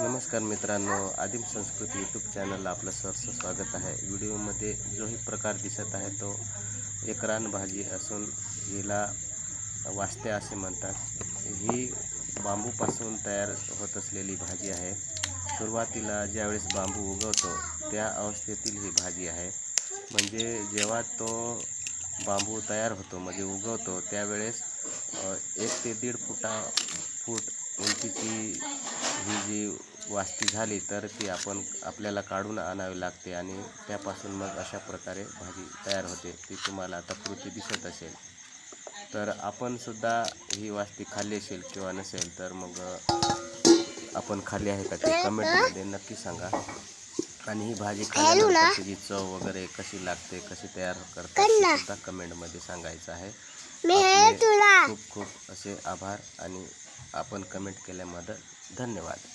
नमस्कार मित्रांनो आदिम संस्कृती यूट्यूब चॅनलला आपलं सहर्ष स्वागत आहे. व्हिडिओमध्ये जोही प्रकार दिसत आहे तो एक रानभाजी असून हिला वास्ते असे म्हणतात. ही बांबूपासून तयार होत असलेली भाजी आहे. सुरुवातीला ज्यावेळेस बांबू उगवतो त्या अवस्थेतील ही भाजी आहे. म्हणजे जेव्हा तो बांबू तयार होतो म्हणजे उगवतो त्यावेळेस एक ते दीड फुटा फूट उंचीची ही जी वास्ती झाली तर ती आपण आपल्याला काढून आणावी लागते आणि त्यापासून मग अशा प्रकारे भाजी तयार होते. ती तुम्हाला आता कृती दिसत असेल. तर आपण सुद्धा ही वास्ती खाल्ली असेल किंवा नसेल तर मग आपण खाल्ली आहे का ते कमेंटमध्ये नक्की सांगा. आणि ही भाजी त्याची चव वगैरे कशी लागते कशी तयार करतात सुद्धा कमेंटमध्ये सांगायचं आहे. खूप खूप असे आभार आणि आपण कमेंट केल्याबद्दल धन्यवाद.